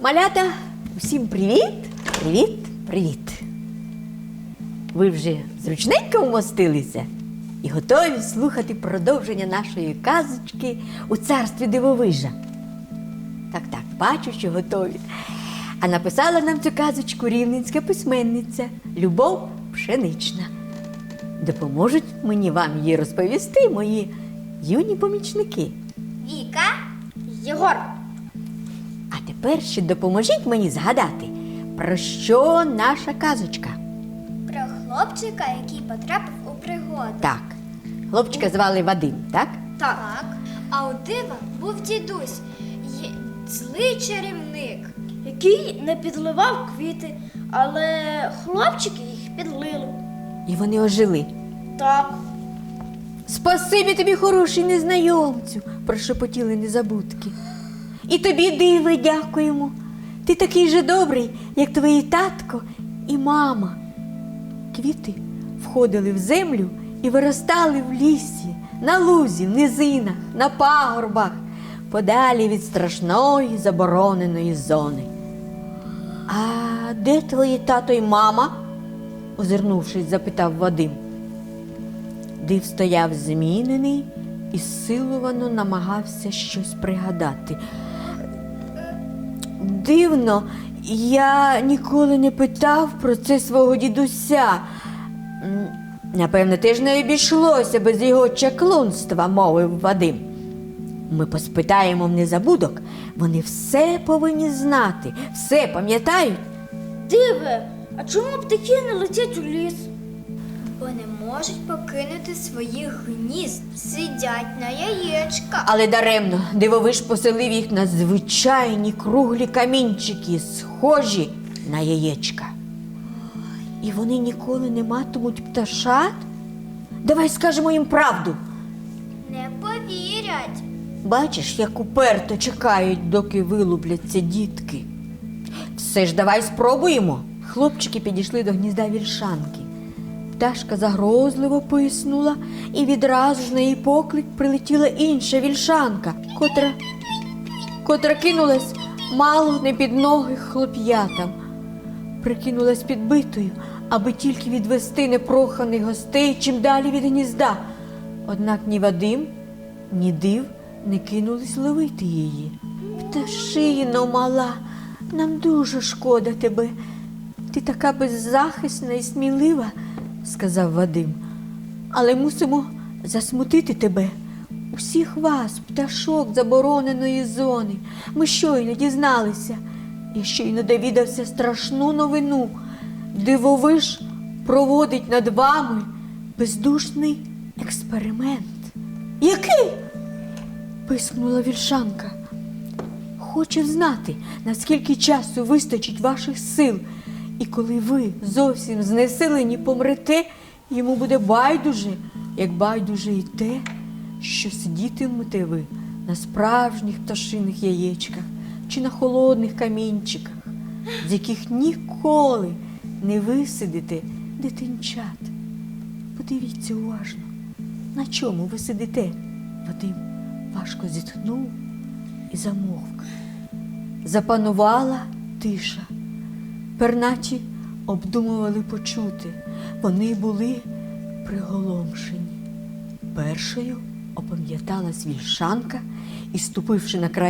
Малята, усім привіт! Привіт, привіт! Ви вже зручненько вмостилися і готові слухати продовження нашої казочки у царстві дивовижа. Так, так, бачу, що готові. А написала нам цю казочку рівненська письменниця Любов Пшенична. Допоможуть мені вам її розповісти мої юні помічники. Віка, Єгор. Ще допоможіть мені згадати, про що наша казочка. Про хлопчика, який потрапив у пригоду. Так, хлопчика звали Вадим, так? Так. А у дива був дідусь, є- злий чарівник. який не підливав квіти, але хлопчики їх підлили. І вони ожили. Так, Спасибі тобі, хороший незнайомцю, прошепотіли незабудки. І тобі, диве, дякуємо. Ти такий же добрий, як твої татко і мама. Квіти входили в землю і виростали в лісі, на лузі, в низинах, на пагорбах, подалі від страшної забороненої зони. А де твої тато й мама? озирнувшись, запитав Вадим. Див стояв змінений і силовано намагався щось пригадати. Дивно, я ніколи не питав про це свого дідуся. Напевне, теж не обійшлося без його чаклунства, мовив Вадим. Ми поспитаємо в незабудок, вони все повинні знати, все пам'ятають. диве, а чому птахи не летять у ліс? Бо не можуть покинути своїх гнізд, сидять на яєчка. Але даремно дивовиж поселив їх на звичайні круглі камінчики, схожі на яєчка. І вони ніколи не матимуть пташат? Давай скажемо їм правду. Не повірять. Бачиш, як уперто чекають, доки вилупляться дітки. Все ж давай спробуємо. Хлопчики підійшли до гнізда вільшанки. Пташка загрозливо писнула, і відразу ж на її поклик прилетіла інша вільшанка, котра, котра кинулась мало не під ноги хлоп'ятам. Прикинулась підбитою, аби тільки відвести непроханих гостей чим далі від гнізда. Однак ні Вадим, ні див не кинулись ловити її. Пташино мала, нам дуже шкода тебе. Ти така беззахисна і смілива, сказав Вадим. Але мусимо засмутити тебе. Усіх вас, пташок забороненої зони. Ми щойно дізналися. Я щойно довідався страшну новину. Дивовиж проводить над вами бездушний експеримент. Який? пискнула вільшанка. Хоче знати, наскільки часу вистачить ваших сил, і коли ви зовсім знесилені помрете, йому буде байдуже, як байдуже і те, що сидітимете ви на справжніх пташиних яєчках чи на холодних камінчиках, з яких ніколи не висидите дитинчат. Подивіться уважно, на чому ви сидите? Вадим важко зітхнув і замовк. Запанувала тиша. Пернаті обдумували почути. Вони були приголомшені. Першою опам'яталась вільшанка і, ступивши на край